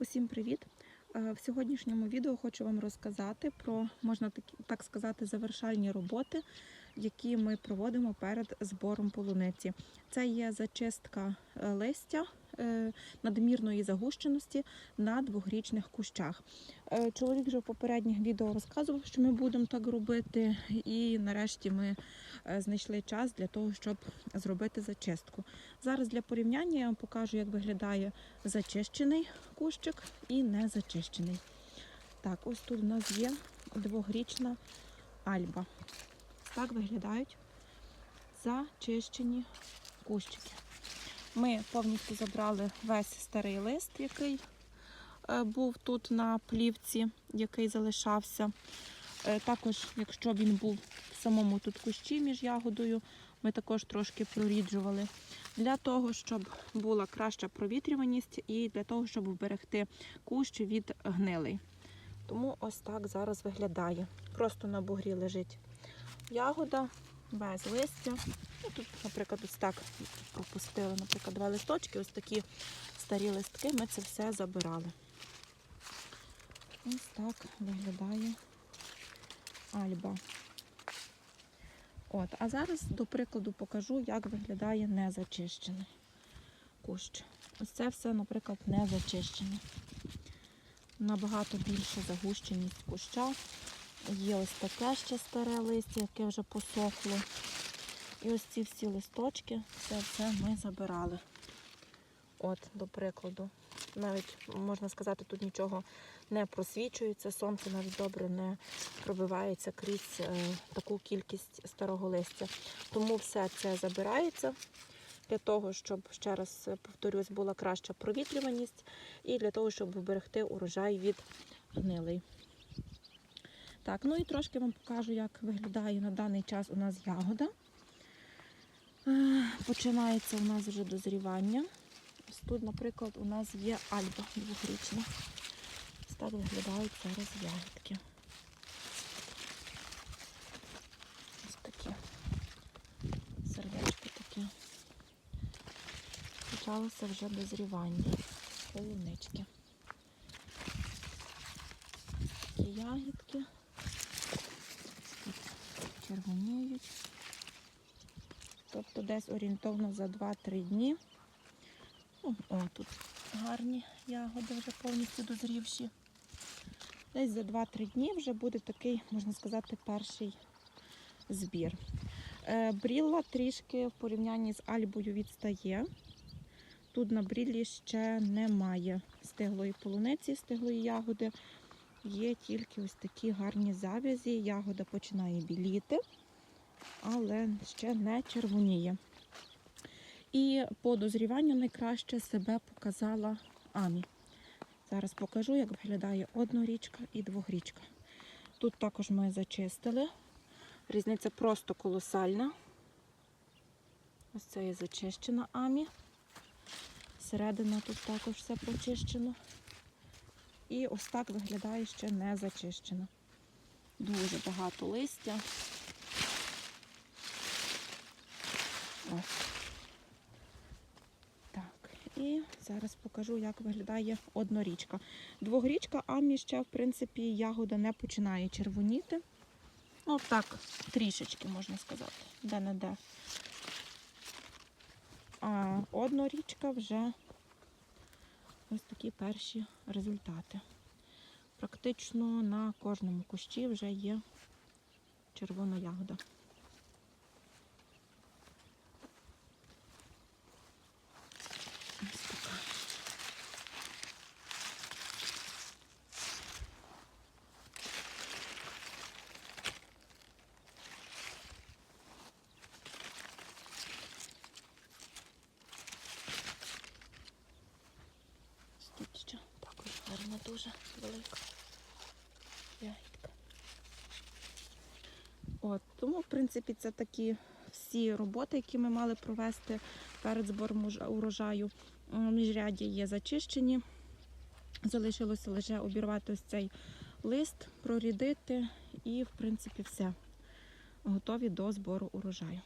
Усім привіт! Е, В сьогоднішньому відео хочу вам розказати про, можна так, так сказати, завершальні роботи, які ми проводимо перед збором полуниці. Це є зачистка е, листя е, надмірної загущеності на двохрічних кущах. Е, Чоловік вже в попередніх відео розказував, що ми будемо так робити, і нарешті ми знайшли час для того, щоб зробити зачистку. Зараз для порівняння я вам покажу, як виглядає зачищений кущик і не зачищений. Так, ось тут у нас є двогрічна альба. Так виглядають зачищені кущики. Ми повністю забрали весь старий лист, який е, був тут на плівці, який залишався. Е, Також, якщо він був в самому тут кущі між ягодою, ми також трошки проріджували для того, щоб була краща провітрюваність і для того, щоб вберегти кущ від гнилий. Тому ось так зараз виглядає. Просто на бугрі лежить ягода без листя. Ну, тут, наприклад, ось так пропустили, наприклад, два листочки, ось такі старі листки, ми це все забирали. Ось так виглядає альба. От, а зараз, до прикладу, покажу, як виглядає незачищений кущ. Ось це все, наприклад, не зачищене. Набагато більша загущеність куща. Є ось таке ще старе листя, яке вже посохло. І ось ці всі листочки, це все ми забирали. От, до прикладу. Навіть, можна сказати, тут нічого не просвічується, сонце навіть добре не пробивається крізь е, таку кількість старого листя. Тому все це забирається для того, щоб, ще раз повторюсь, була краща провітрюваність і для того, щоб вберегти урожай від гнилий. Так, ну і трошки вам покажу, як виглядає на даний час у нас ягода. Е, Починається у нас вже дозрівання. Ось тут, наприклад, у нас є альба двохрічна. Ось так виглядають зараз ягідки. Ось такі. Сердечко таке. Почалося вже дозрівання. Полунички. Такі ягідки. Червоніють. Тобто десь орієнтовно за 2-3 дні. О, о, тут гарні ягоди вже повністю дозрівші. Десь за 2-3 дні вже буде такий, можна сказати, перший збір. Е, Брілла трішки в порівнянні з альбою відстає. Тут на бріллі ще немає стиглої полуниці, стиглої ягоди. Є тільки ось такі гарні завязі. Ягода починає біліти, але ще не червоніє. І по дозріванню найкраще себе показала Амі. Зараз покажу, як виглядає однорічка і двогрічка. Тут також ми зачистили. Різниця просто колосальна. Ось це є зачищена Амі. Середина тут також все прочищено. І ось так виглядає ще не зачищено. Дуже багато листя. Ось. Так, і зараз покажу, як виглядає однорічка. Двогрічка, амі ще, в принципі, ягода не починає червоніти. Ну, так, трішечки, можна сказати, де-не-де. А однорічка вже ось такі перші результати. Практично на кожному кущі вже є червона ягода. Ось така. Ось Тут ще також гарна дуже велика ягідка. От, тому, в принципі, це такі всі роботи, які ми мали провести перед збором урожаю. М, Міжряді є зачищені. Залишилося лише обірвати ось цей лист, прорідити і, в принципі, все. Готові до збору урожаю.